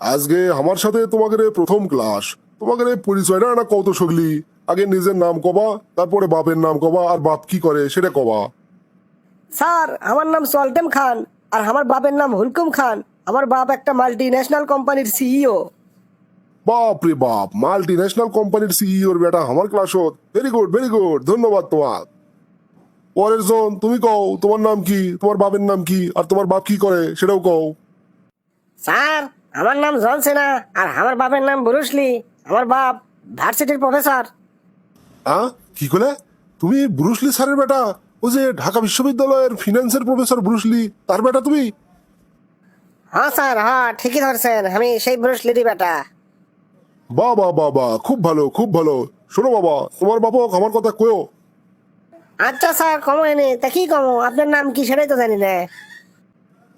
আজকে আমার সাথে তোমাদের প্রথম ক্লাস তোমাদের পরিচয়টা না কত সগলি? আগে নিজের নাম কবা তারপরে বাপের নাম কবা আর বাপ কি করে সেটা কবা। স্যার আমার নাম সল্টেম খান আর আমার বাপের নাম হুলকুম খান। আমার বাপ একটা মাল্টি ন্যাশনাল কোম্পানির সিইও বাপ রে বাপ মাল্টি ন্যাশনাল কোম্পানির সিইওর বেটা আমার class very good very good ধন্যবাদ তোমার। পরের জন তুমি কও তোমার নাম কি তোমার বাপের নাম কি আর তোমার বাপ কি করে সেটাও কও। স্যার আমার নাম জন সেনা আর আমার বাপের নাম ব্রুসলি আমার বাপ ভার্সিটির প্রফেসর। হ্যাঁ কি করে তুমি ব্রুসলি স্যারের বেটা? ও যে ঢাকা বিশ্ববিদ্যালয়ের ফিনান্সের প্রফেসর ব্রুসলি তার বেটা তুমি? হ্যাঁ স্যার হ্যাঁ ঠিকই ধরছেন আমি সেই ব্রুসলিরই বেটা। বা বা বা বা খুব ভালো খুব ভালো। শোনো বাবা তোমার বাপক আমার কথা কয়ো। আচ্ছা স্যার কমো এনে তা কি কমো? আপনার নাম কি সেটাই তো জানি না।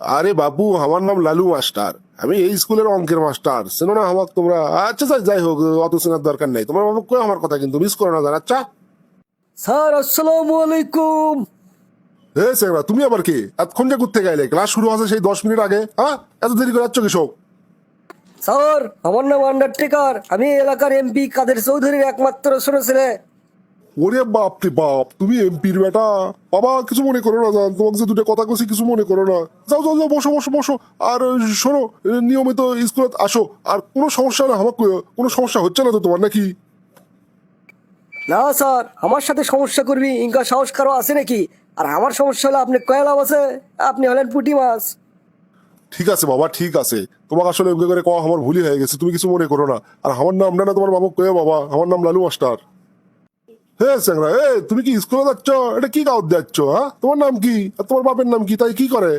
আরে বাবু আমার নাম লালু মাস্টার। আমি এই স্কুলের অঙ্কের মাস্টার। চেনো না আমাকে তোমরা? আচ্ছা স্যার যাই হোক অত চেনার দরকার নেই। তোমার বাবা কই আমার কথা কিন্তু মিস করো না জান আচ্ছা? স্যার আসসালামু আলাইকুম। হে সেগরা তুমি আবার কি? এতক্ষণ যে ঘুরতে গেলে ক্লাস শুরু আছে সেই দশ মিনিট আগে হ্যাঁ? এত দেরি করে যাচ্ছ কৃষক স্যার আমার নাম আন্ডারটেকার আমি এলাকার এমপি কাদের চৌধুরীর একমাত্র ছোট ছেলে। ওরে বাপ রে বাপ তুমি এমপির বেটা। বাবা কিছু মনে করো না জান। তোমাকে যে দুটো কথা কছি কিছু মনে করো না। যাও যাও যাও বসো বসো বসো। আর শোনো নিয়মিত স্কুলে আসো। আর কোনো সমস্যা না কইও। কোনো সমস্যা হচ্ছে না তো তোমার নাকি? না স্যার আমার সাথে সমস্যা করবি ইনকা সাহস কারও আছে নাকি? আর আমার সমস্যা হলে আপনি কয়লাম আছে? আপনি হলেন পুটি মাছ। ঠিক আছে বাবা ঠিক আছে। তোমাকে আসলে এমনি করে কওয়া আমার ভুলই হয়ে গেছে তুমি কিছু মনে করো না। আর আমার নাম না তোমার বাবা কয়ে বাবা? আমার নাম লালু মাস্টার। স্যাংরা এ তুমি কি স্কুলে যাচ্ছ? এটা কি গাঁত যাচ্ছ হ্যাঁ তোমার নাম কি? আর তোমার বাপের নাম কি? তাই কি করে?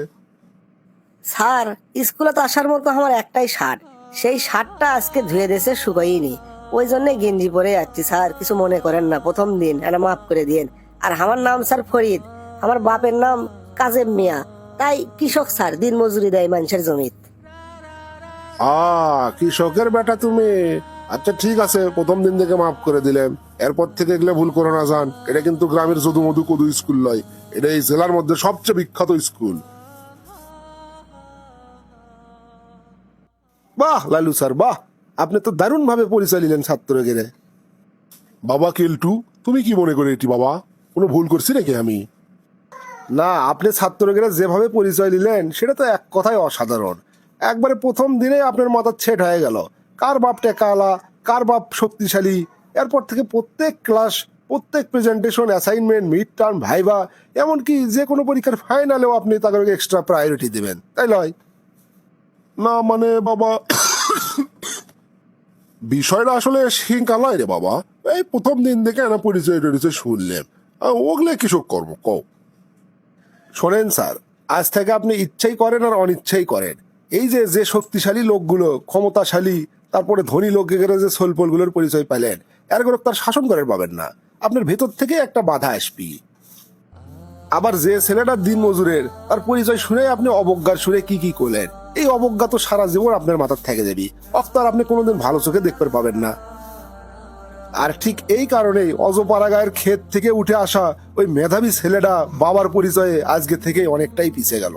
স্যার স্কুলে তো আসার মতো আমার একটাই শার্ট সেই শার্টটা আজকে ধুয়ে দেশে শুকাইনি ওই জন্য গেঞ্জি পরে যাচ্ছি স্যার। কিছু মনে করেন না প্রথম দিন এটা মাফ করে দিন আর আমার নাম স্যার ফরিদ। আমার বাপের নাম কাজেম মিয়া। তাই কৃষক স্যার দিন মজুরি দেয় মানুষের জমিত। আ কৃষকের বেটা তুমি। আচ্ছা ঠিক আছে, প্রথম দিন থেকে মাফ করে দিলেন। এরপর থেকে এগুলো ভুল করে না যান এটা কিন্তু গ্রামের যদু মধু কদু স্কুল নয়। এটা এই জেলার মধ্যে সবচেয়ে বিখ্যাত স্কুল। বাহ, লালু স্যার, বাহ। আপনি তো দারুণ ভাবে পরিচয় নিলেন ছাত্র গেলে। বাবা কেলটু, তুমি কি মনে করে এটি, বাবা? কোনো ভুল করছি নাকি আমি? না, আপনি ছাত্রকেরা যেভাবে পরিচয় দিলেন, সেটা তো এক কথায় অসাধারণ। একবারে প্রথম দিনে আপনার মাথা ছেট হয়ে গেল। কার বাপ টেকালা কার বাপ শক্তিশালী? এরপর থেকে প্রত্যেক ক্লাস প্রত্যেক presentation assignment mid term viva এমনকি যে কোনো পরীক্ষার ফাইনালেও আপনি তাদেরকে এক্সট্রা প্রায়োরিটি দেবেন, তাই নয়? না মানে বাবা, বিষয়টা আসলে শিঙ্কা নয় রে বাবা। এই প্রথম দিন থেকে না পরিচয় টরিচয় শুনলেন। ওগুলো কৃষক কর্ম কও? শোনেন স্যার, আজ থেকে আপনি ইচ্ছাই করেন আর অনিচ্ছাই করেন। এই যে যে শক্তিশালী লোকগুলো, ক্ষমতাশালী তারপরে ধনী লোকেরা যে সোলপোলগুলোর পরিচয় পেলেন এরগুলো তার শাসন করেন পাবেন না। আপনার ভেতর থেকে একটা বাধা আসবি আবার যে ছেলেটা দিন মজুরের তার পরিচয় শুনে আপনি অবজ্ঞার সুরে কি কি করলেন। এই অবজ্ঞা তো সারা জীবন আপনার মাথার থেকে যাবি। অফতার আপনি কোনোদিন ভালো চোখে দেখতে পাবেন না। আর ঠিক এই কারণেই অজপাড়াগায়ের ক্ষেত থেকে উঠে আসা ওই মেধাবী ছেলেটা বাবার পরিচয়ে আজকে থেকে অনেকটাই পিছিয়ে গেল।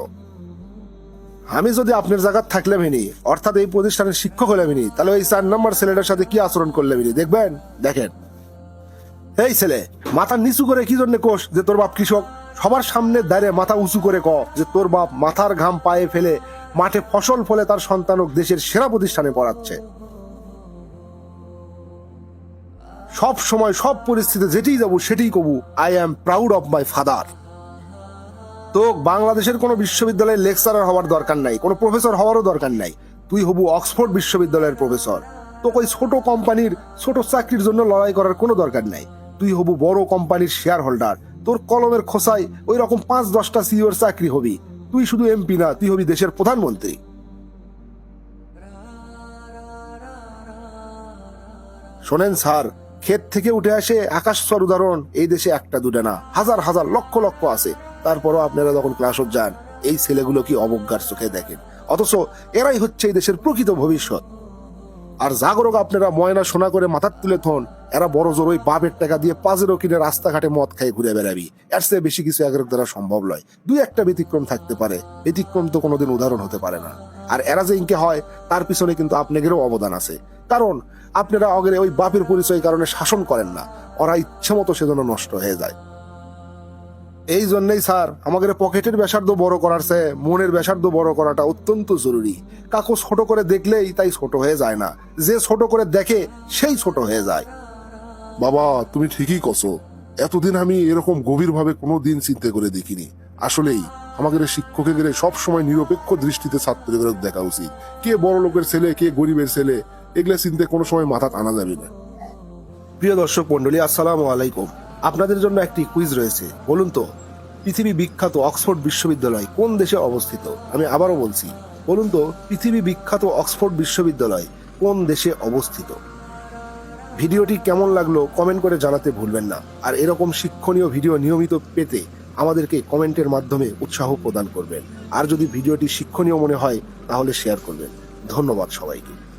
আমি যদি আপনার জায়গায় থাকলে মিনি অর্থাৎ এই প্রতিষ্ঠানের শিক্ষক হলে মিনি তাহলে ওই চার নম্বর ছেলেটার সাথে কি আচরণ করলে মিনি দেখবেন? দেখেন। এই ছেলে, মাথা নিচু করে কি জন্য কোষ যে তোর বাপ কৃষক? সবার সামনে দাঁড়িয়ে মাথা উঁচু করে ক যে তোর বাপ মাথার ঘাম পায়ে ফেলে মাঠে ফসল ফলে তার সন্তানক দেশের সেরা প্রতিষ্ঠানে পড়াচ্ছে। সব সময় সব পরিস্থিতি যেটিই যাব সেটিই কবু I am proud of my father তো বাংলাদেশের কোনো বিশ্ববিদ্যালয়ের লেকচারার হওয়ার দরকার নাই, কোনো প্রফেসর হওয়ারও দরকার নাই। তুই হবু অক্সফোর্ড বিশ্ববিদ্যালয়ের প্রফেসর। তো ওই ছোট কোম্পানির ছোট চাকরির জন্য লড়াই করার কোনো দরকার নাই। তুই হবু বড় কোম্পানির শেয়ার হোল্ডার তোর কলমের খোসায় ওই রকম পাঁচ দশটা সিওর চাকরি হবি। তুই শুধু এমপি না, তুই হবি দেশের প্রধানমন্ত্রী। শোনেন স্যার, ক্ষেত থেকে উঠে আসে আকাশ স্তর উদাহরণ, এই দেশে একটা দুটা না, হাজার হাজার লক্ষ লক্ষ আছে। তারপরও আপনারা যখন ক্লাসত যান, এই ছেলেগুলো কি অবজ্ঞার চোখে দেখেন? অথচ এরাই হচ্ছে এই দেশের প্রকৃত ভবিষ্যৎ। আর জাগরক আপনারা ময়না সোনা করে মাথার তুলে থন, এরা বড় জোর ওই বাপের টাকা দিয়ে পাঁচেরও কিনে রাস্তাঘাটে মদ খাই ঘুরে বেড়াবি। এর চেয়ে বেশি কিছু একের দ্বারা সম্ভব নয়। দুই একটা ব্যতিক্রম থাকতে পারে। ব্যতিক্রম তো কোনোদিন উদাহরণ হতে পারে না। আর এরা যে ইনকে হয়, তার পিছনে কিন্তু আপনাদেরও অবদান আছে। কারণ আপনারা অগরে ওই বাপের পরিচয় কারণে শাসন করেন না। ওরা ইচ্ছে মতো সেজন্য নষ্ট হয়ে যায়। এই জন্যই স্যার, আমাদের পকেটের ব্যাসার্ধ বড় করার চেয়ে মনের ব্যাসার্ধ বড় করাটা অত্যন্ত জরুরি। কাকু ছোট করে দেখলেই তাই ছোট হয়ে যায় না। যে ছোট করে দেখে, সেই ছোট হয়ে যায়। বাবা, তুমি ঠিকই কছো। এতদিন আমি এরকম গভীরভাবে কোনো দিন চিন্তা করে দেখিনি। আসলেই, আমাদের শিক্ষকের সব সময় নিরপেক্ষ দৃষ্টিতে ছাত্রদের দেখা উচিত। কে বড় লোকের ছেলে, কে গরিবের ছেলে, এগুলা চিন্তা কোনো সময় মাথা আনা যাবে না। প্রিয় দর্শক মন্ডলী আসসালামু আলাইকুম। আপনাদের জন্য একটি কুইজ রয়েছে। বলুন তো, পৃথিবী বিখ্যাত অক্সফোর্ড বিশ্ববিদ্যালয় কোন দেশে অবস্থিত? আমি আবারও বলছি, বলুন তো, পৃথিবী বিখ্যাত অক্সফোর্ড বিশ্ববিদ্যালয় কোন দেশে অবস্থিত? ভিডিওটি কেমন লাগল কমেন্ট করে জানাতে ভুলবেন না। আর এরকম শিক্ষণীয় ভিডিও নিয়মিত পেতে আমাদেরকে কমেন্টের মাধ্যমে উৎসাহ প্রদান করবেন। আর যদি ভিডিওটি শিক্ষণীয় মনে হয়, তাহলে শেয়ার করবেন। ধন্যবাদ সবাইকে।